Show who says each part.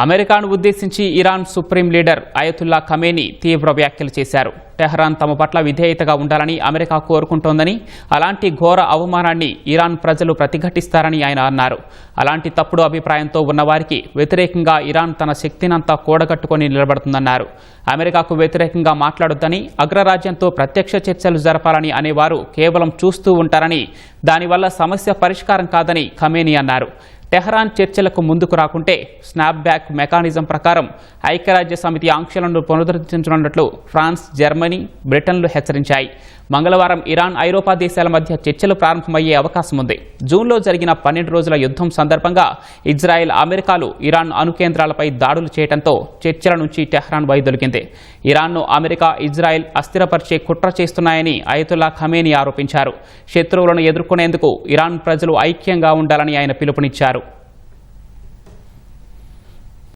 Speaker 1: అమెరికాను ఉద్దేశించి Iran supreme leader Ayatollah Khamenei తీవ్ర వ్యాఖ్యలు చేశారు. టెహ్రాన్ తమ పట్ల విధేయతగా ఉండాలని అమెరికా కోరుకుంటోందని అలాంటి ఘోర అవమానాన్ని ఇరాన్ ప్రజలు ప్రతిఘటిస్తారని ఆయన అన్నారు. అలాంటి తప్పుడు అభిప్రాయంతో ఉన్నవారికి వ్యతిరేకంగా ఇరాన్ తన శక్తినంతా కూడగట్టుకొని నిలబడుతుందన్నారు. అమెరికాకు వ్యతిరేకంగా మాట్లాడొద్దని అగ్రరాజ్యంతో ప్రత్యక్ష చర్చలు జరపాలని అనేవారు కేవలం చూస్తూ ఉంటారని దానివల్ల సమస్య పరిష్కారం కాదని ఖమేని అన్నారు. టెహ్రాన్ చర్చలకు ముందుకు రాకుంటే స్నాప్ బ్యాక్ మెకానిజం ప్రకారం ఐక్యరాజ్య సమితి ఆంక్షలను పునరుద్ధరించనున్నట్లు ఫ్రాన్స్ జర్మనీ బ్రిటన్లు హెచ్చరించాయి. మంగళవారం ఇరాన్ ఐరోపా దేశాల మధ్య చర్చలు ప్రారంభమయ్యే అవకాశం ఉంది. జూన్లో జరిగిన పన్నెండు రోజుల యుద్ధం సందర్భంగా ఇజ్రాయెల్ అమెరికాలు ఇరాన్ అణుకేంద్రాలపై దాడులు చేయడంతో చర్చల నుంచి టెహ్రాన్ వైదొలిగింది. ఇరాన్ను అమెరికా ఇజ్రాయెల్ అస్థిరపరిచే కుట్ర చేస్తున్నాయని అయతుల్లా ఖమేని ఆరోపించారు. శత్రువులను ఎదుర్కొనేందుకు ఇరాన్ ప్రజలు ఐక్యంగా ఉండాలని ఆయన పిలుపునిచ్చారు.